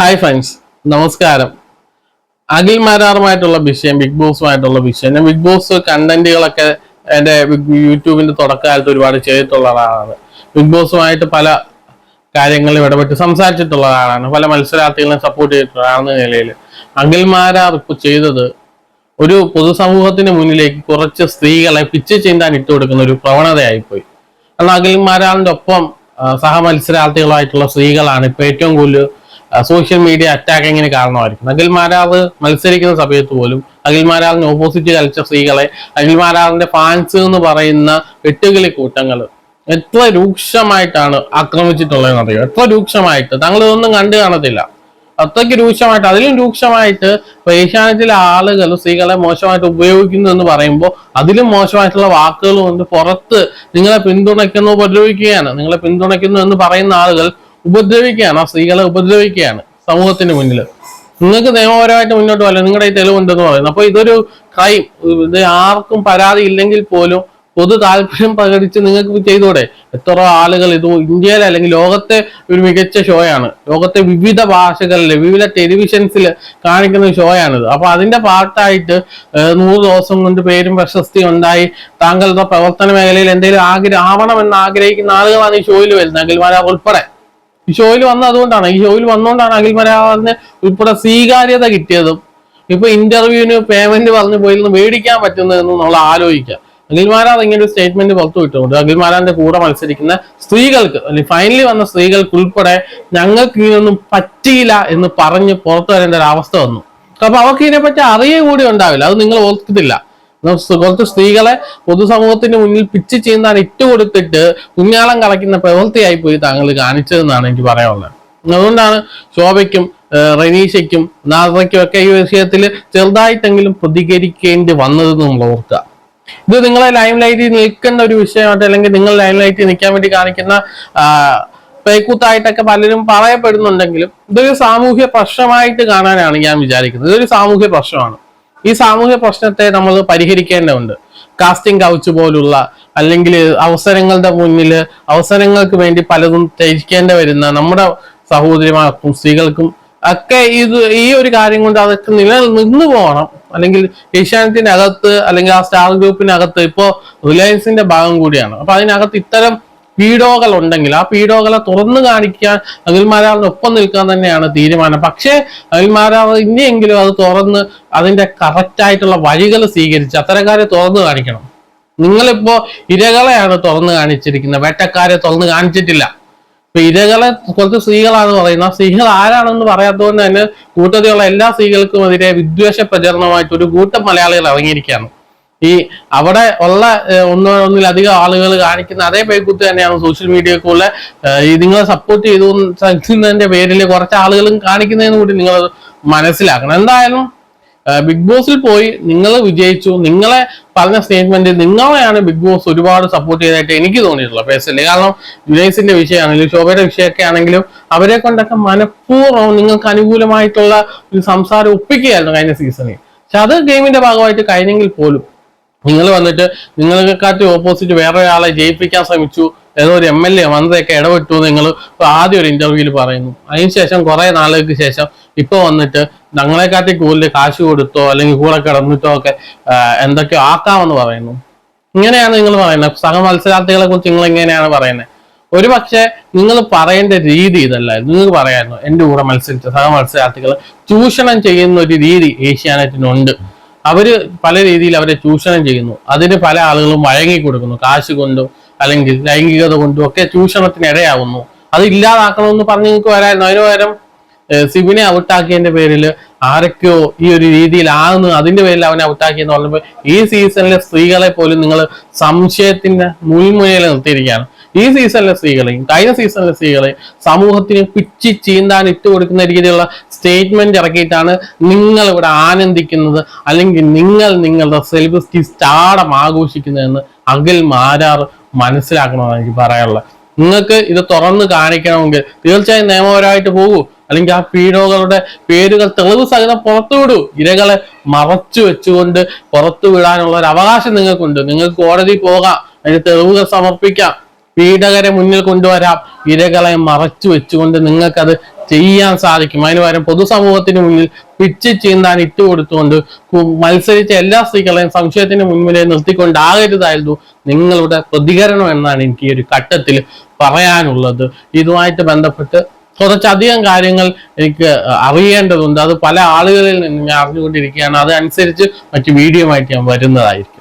Hi friends നമസ്കാരം. അഖിൽ മാരാറുമായിട്ടുള്ള വിഷയം big ബോസുമായിട്ടുള്ള വിഷയം. ഞാൻ ബിഗ് ബോസ് കണ്ടന്റുകളൊക്കെ എന്റെ യൂട്യൂബിന്റെ തുടക്കകാലത്ത് ഒരുപാട് ചെയ്തിട്ടുള്ള ആളാണ് ബിഗ് ബോസുമായിട്ട് പല കാര്യങ്ങളിൽ ഇടപെട്ട് സംസാരിച്ചിട്ടുള്ള ആളാണ് പല മത്സരാർത്ഥികളെ സപ്പോർട്ട് ചെയ്തിട്ടുള്ള ആളെന്ന നിലയിൽ അഖിൽ മാരാർ ഇപ്പോൾ ചെയ്തത് ഒരു പൊതുസമൂഹത്തിന് മുന്നിലേക്ക് കുറച്ച് സ്ത്രീകളെ പിച്ച് ചെയ്താൻ ഇട്ട് കൊടുക്കുന്ന ഒരു പ്രവണതയായിപ്പോയി. കാരണം അഖിൽ മാരാറിന്റെ ഒപ്പം സഹമത്സരാർത്ഥികളായിട്ടുള്ള സ്ത്രീകളാണ് ഇപ്പോൾ ഏറ്റവും കൂടുതൽ സോഷ്യൽ മീഡിയ അറ്റാക്കിങ്ങിന് കാരണമായിരിക്കും? അഖിൽ മാരാറ് മത്സരിക്കുന്ന സമയത്ത് പോലും അഖിൽ മാരാറിന് ഓപ്പോസിറ്റ് കളിച്ച സ്ത്രീകളെ അഖിൽ മാരാറിന്റെ ഫാൻസ് എന്ന് പറയുന്ന വെട്ടുകിളി കൂട്ടങ്ങൾ എത്ര രൂക്ഷമായിട്ടാണ് ആക്രമിച്ചിട്ടുള്ളതെന്ന് അറിയുക എത്ര രൂക്ഷമായിട്ട്? താങ്കൾ ഇതൊന്നും കണ്ടു കാണത്തില്ല. അത്രയ്ക്ക് രൂക്ഷമായിട്ട് അതിലും രൂക്ഷമായിട്ട് ഏഷ്യാനത്തിലെ ആളുകൾ സ്ത്രീകളെ മോശമായിട്ട് ഉപയോഗിക്കുന്നു എന്ന് പറയുമ്പോൾ അതിലും മോശമായിട്ടുള്ള വാക്കുകൾ കൊണ്ട് പുറത്ത് നിങ്ങളെ പിന്തുണയ്ക്കുന്നു ഉപദ്രവിക്കുകയാണ്. നിങ്ങളെ പിന്തുണയ്ക്കുന്നു എന്ന് പറയുന്ന ആളുകൾ ഉപദ്രവിക്കുകയാണ് ആ സ്ത്രീകളെ ഉപദ്രവിക്കുകയാണ് സമൂഹത്തിന് മുന്നിൽ നിങ്ങൾക്ക് നിയമപരമായിട്ട് മുന്നോട്ട് പോകാൻ നിങ്ങളുടെ ഈ തെളിവുണ്ടെന്ന് പറയുന്നത് അപ്പൊ ഇതൊരു ക്രൈം. ഇത് ആർക്കും പരാതി ഇല്ലെങ്കിൽ പോലും പൊതു താല്പര്യം പ്രകടിച്ച് നിങ്ങൾക്ക് ചെയ്തൂടെ എത്ര ആളുകൾ ഇത് ഇന്ത്യയിലെ അല്ലെങ്കിൽ ലോകത്തെ ഒരു മികച്ച ഷോയാണ് ലോകത്തെ വിവിധ ഭാഷകളിൽ വിവിധ ടെലിവിഷൻസിൽ കാണിക്കുന്ന ഷോയാണിത് അപ്പൊ അതിന്റെ പാർട്ടായിട്ട് നൂറ് ദിവസം കൊണ്ട് പേരും പ്രശസ്തി ഉണ്ടായി. താങ്കളുടെ പ്രവർത്തന മേഖലയിൽ എന്തെങ്കിലും ആഗ്രഹം ആവണമെന്ന് ആഗ്രഹിക്കുന്ന ആളുകളാണ് ഈ ഷോയിൽ വരുന്നത്. അഖിൽമാരാർ ഉൾപ്പെടെ. ഈ ഷോയിൽ വന്നത് അതുകൊണ്ടാണ്. ഈ ഷോയിൽ വന്നുകൊണ്ടാണ് അഖിൽ മലയാളിന് ഉൾപ്പെടെ സ്വീകാര്യത കിട്ടിയതും. ഇപ്പൊ ഇന്റർവ്യൂവിന് പേയ്മെന്റ് പറഞ്ഞു പോയിരുന്നു മേടിക്കാൻ പറ്റുന്നതെന്ന് നമ്മൾ ആലോചിക്കാം അഖിൽമാരാർ ഇങ്ങനെ ഒരു സ്റ്റേറ്റ്മെന്റ് പുറത്തു വിട്ടുകൊണ്ട് അഖിൽമാരാന്റെ കൂടെ മത്സരിക്കുന്ന സ്ത്രീകൾക്ക് അല്ലെങ്കിൽ ഫൈനലി വന്ന സ്ത്രീകൾക്ക് ഉൾപ്പെടെ ഞങ്ങൾക്ക് ഇതിനൊന്നും പറ്റിയില്ല എന്ന് പറഞ്ഞ് പുറത്തു വരേണ്ട ഒരു അവസ്ഥ വന്നു. അപ്പൊ അവർക്ക് ഇതിനെപ്പറ്റി അറിയുക കൂടി ഉണ്ടാവില്ല. അത് നിങ്ങൾ ഓർക്കത്തില്ല കുറച്ച് സ്ത്രീകളെ പൊതുസമൂഹത്തിന് മുന്നിൽ പിച്ച് ചെയ്യുന്നതാണ് ഇട്ട് കൊടുത്തിട്ട് കുഞ്ഞാളം കളയ്ക്കുന്ന പ്രവൃത്തിയായി പോയി താങ്കൾ കാണിച്ചതെന്നാണ് എനിക്ക് പറയാനുള്ളത്. അതുകൊണ്ടാണ് ശോഭയ്ക്കും റനീഷയ്ക്കും നാദയ്ക്കും ഒക്കെ ഈ വിഷയത്തിൽ ചെറുതായിട്ടെങ്കിലും പ്രതികരിക്കേണ്ടി വന്നതെന്ന് നമ്മൾ ഓർക്കുക. ഇത് നിങ്ങളെ ലൈം ലൈറ്റിൽ നിൽക്കുന്ന ഒരു വിഷയമായിട്ട് അല്ലെങ്കിൽ നിങ്ങൾ ലൈം ലൈറ്റിൽ നിൽക്കാൻ വേണ്ടി കാണിക്കുന്ന പേക്കൂത്തായിട്ടൊക്കെ പലരും പറയപ്പെടുന്നുണ്ടെങ്കിലും ഇതൊരു സാമൂഹ്യ പ്രശ്നമായിട്ട് കാണാനാണ് ഞാൻ വിചാരിക്കുന്നത്. ഇതൊരു സാമൂഹ്യ പ്രശ്നമാണ്. ഈ സാമൂഹ്യ പ്രശ്നത്തെ നമ്മൾ പരിഹരിക്കേണ്ടതുണ്ട്. കാസ്റ്റിംഗ് കൗച്ച് പോലുള്ള അല്ലെങ്കിൽ അവസരങ്ങളുടെ മുന്നിൽ അവസരങ്ങൾക്ക് വേണ്ടി പലതും ത്യജിക്കേണ്ടി വരുന്ന നമ്മുടെ സഹോദരിമാർക്കും സ്ത്രീകൾക്കും ഒക്കെ ഇത് ഈ ഒരു കാര്യം കൊണ്ട് അതൊക്കെ നിലനിന്നു പോകണം. അല്ലെങ്കിൽ അകത്ത് അല്ലെങ്കിൽ ആ സ്റ്റാർ ഗ്രൂപ്പിനകത്ത് ഇപ്പോ റിലയൻസിന്റെ ഭാഗം കൂടിയാണ്. അപ്പൊ അതിനകത്ത് ഇത്തരം പീഡോകൾ ഉണ്ടെങ്കിൽ ആ പീഡോകളെ തുറന്നു കാണിക്കാൻ അഖിൽമാരാറിന് ഒപ്പം നിൽക്കാൻ തന്നെയാണ് തീരുമാനം. പക്ഷേ അഖിൽമാരാവ് ഇനിയെങ്കിലും അത് തുറന്ന് അതിന്റെ കറക്റ്റായിട്ടുള്ള വഴികൾ സ്വീകരിച്ച് അത്തരക്കാരെ തുറന്നു കാണിക്കണം. നിങ്ങളിപ്പോ ഇരകളെയാണ് തുറന്നു കാണിച്ചിരിക്കുന്നത്. വേട്ടക്കാരെ തുറന്നു കാണിച്ചിട്ടില്ല. ഇപ്പൊ ഇരകളെ കുറച്ച് സ്ത്രീകളാണ് പറയുന്നത്. ആ സ്ത്രീകൾ ആരാണെന്ന് പറയാത്തതുകൊണ്ട് തന്നെ കൂട്ടത്തിലുള്ള എല്ലാ സ്ത്രീകൾക്കും എതിരെ വിദ്വേഷ പ്രചരണമായിട്ട് ഒരു കൂട്ടം മലയാളികൾ ഇറങ്ങിയിരിക്കുകയാണ്. ഈ അവിടെ ഉള്ള ഒന്നോ ഒന്നിലധികം ആളുകൾ കാണിക്കുന്ന അതേ പേക്കുത്ത് തന്നെയാണ് സോഷ്യൽ മീഡിയക്കുള്ള ഈ നിങ്ങളെ സപ്പോർട്ട് ചെയ്തു സഹിക്കുന്നതിന്റെ പേരിൽ കുറച്ച് ആളുകളും കാണിക്കുന്നതിന് കൂടി നിങ്ങൾ മനസ്സിലാക്കണം. എന്തായാലും ബിഗ് ബോസിൽ പോയി നിങ്ങൾ വിജയിച്ചു. നിങ്ങളെ പറഞ്ഞ സ്റ്റേറ്റ്മെന്റ് നിങ്ങളെയാണ് ബിഗ് ബോസ് ഒരുപാട് സപ്പോർട്ട് ചെയ്തതായിട്ട് എനിക്ക് തോന്നിയിട്ടുള്ളത് പേഴ്സണലി കാരണം വിജയ്സിന്റെ വിഷയമാണെങ്കിലും ശോഭയുടെ വിഷയമൊക്കെ ആണെങ്കിലും അവരെ കൊണ്ടൊക്കെ മനഃപൂർവം നിങ്ങൾക്ക് അനുകൂലമായിട്ടുള്ള ഒരു സംസാരം ഒപ്പിക്കുകയായിരുന്നു കഴിഞ്ഞ സീസണിൽ പക്ഷെ അത് ഗെയിമിന്റെ ഭാഗമായിട്ട് കഴിഞ്ഞെങ്കിൽ പോലും നിങ്ങൾ വന്നിട്ട് നിങ്ങൾക്ക് കാറ്റ് ഓപ്പോസിറ്റ് വേറെ ഒരാളെ ജയിപ്പിക്കാൻ ശ്രമിച്ചു ഏതോ ഒരു എം എൽ എ മന്ത്രിയൊക്കെ ഇടപെട്ടു നിങ്ങൾ ആദ്യം ഒരു ഇന്റർവ്യൂവിൽ പറയുന്നു. അതിനുശേഷം കുറെ നാളുകൾക്ക് ശേഷം ഇപ്പൊ വന്നിട്ട് ഞങ്ങളെക്കാട്ടി കൂടുതൽ കാശ് കൊടുത്തോ അല്ലെങ്കിൽ കൂടെ കിടന്നിട്ടോ ഒക്കെ എന്തൊക്കെയോ ആക്കാമെന്ന് പറയുന്നു. ഇങ്ങനെയാണ് നിങ്ങൾ പറയുന്നത്. സഹ മത്സരാർത്ഥികളെ കുറിച്ച് നിങ്ങൾ എങ്ങനെയാണ് പറയുന്നത്? ഒരു പക്ഷേ നിങ്ങൾ പറയേണ്ട രീതി ഇതല്ലായിരുന്നു നിങ്ങൾ പറയായിരുന്നു എന്റെ കൂടെ മത്സരിച്ച സഹ മത്സരാർത്ഥികൾ ചൂഷണം ചെയ്യുന്ന ഒരു രീതി ഏഷ്യാനെറ്റിനുണ്ട്. അവർ പല രീതിയിൽ അവരെ ചൂഷണം ചെയ്യുന്നു. അതിന് പല ആളുകളും വഴങ്ങി കൊടുക്കുന്നു. കാശ് കൊണ്ടും അല്ലെങ്കിൽ ലൈംഗികത കൊണ്ടും ഒക്കെ ചൂഷണത്തിന് ഇടയാവുന്നു. അത് ഇല്ലാതാക്കണമെന്ന് പറഞ്ഞു നിങ്ങൾക്ക് വരായിരുന്നു. അതിന് പകരം സിബിനെ ഔട്ടാക്കിയതിന്റെ പേരിൽ ആരൊക്കെയോ ഈ ഒരു രീതിയിലാകുന്നു. അതിന്റെ പേരിൽ അവനെ ഔട്ടാക്കിയെന്ന് പറഞ്ഞപ്പോൾ ഈ സീസണിലെ സ്ത്രീകളെ പോലും നിങ്ങൾ സംശയത്തിന്റെ മുൾമുനയിൽ നിർത്തിയിരിക്കുകയാണ്. ഈ സീസണിലെ സ്ത്രീകളെയും കഴിഞ്ഞ സീസണിലെ സ്ത്രീകളെയും സമൂഹത്തിന് പിച്ചി ചീന്താൻ ഇട്ട് കൊടുക്കുന്ന രീതിയിലുള്ള സ്റ്റേറ്റ്മെന്റ് ഇറക്കിയിട്ടാണ് നിങ്ങൾ ഇവിടെ ആനന്ദിക്കുന്നത് അല്ലെങ്കിൽ നിങ്ങൾ നിങ്ങളുടെ സെലിബ്രിറ്റി സ്റ്റാർഡം ആഘോഷിക്കുന്നതെന്ന് അഖിൽ മാരാർ മനസ്സിലാക്കണമെന്ന് എനിക്ക് പറയാനുള്ളത്. നിങ്ങൾക്ക് ഇത് തുറന്ന് കാണിക്കണമെങ്കിൽ തീർച്ചയായും നിയമപരമായിട്ട് പോകൂ. അല്ലെങ്കിൽ ആ പീഡോകളുടെ പേരുകൾ തെളിവ് സഹിതം പുറത്തു വിടൂ ഇരകളെ മറച്ചു വെച്ചുകൊണ്ട് പുറത്തു വിടാനുള്ള ഒരു അവകാശം നിങ്ങൾക്കുണ്ട്. നിങ്ങൾക്ക് കോടതി പോകാം. അതിന് തെളിവുകൾ സമർപ്പിക്കാം. പീഡകരെ മുന്നിൽ കൊണ്ടുവരാം. ഇരകളെ മറച്ചു വെച്ചുകൊണ്ട് നിങ്ങൾക്കത് ചെയ്യാൻ സാധിക്കും. അതിന് പകരം പൊതുസമൂഹത്തിന് മുന്നിൽ പിച്ച് ചീന്താൻ ഇട്ട് കൊടുത്തുകൊണ്ട് കു- മത്സരിച്ച എല്ലാ സ്ത്രീകളെയും സംശയത്തിന് മുൻപിലെ നിർത്തിക്കൊണ്ടാകരുതായിരുന്നു നിങ്ങളുടെ പ്രതികരണം എന്നാണ് എനിക്ക് ഈ ഒരു ഘട്ടത്തിൽ പറയാനുള്ളത്. ഇതുമായിട്ട് ബന്ധപ്പെട്ട് കുറച്ചധികം കാര്യങ്ങൾ എനിക്ക് അറിയേണ്ടതുണ്ട്. അത് പല ആളുകളിൽ നിന്ന് ഞാൻ അറിഞ്ഞുകൊണ്ടിരിക്കുകയാണ്. അതനുസരിച്ച് മറ്റു വീഡിയോ ആയിട്ട് ഞാൻ വരുന്നതായിരിക്കും.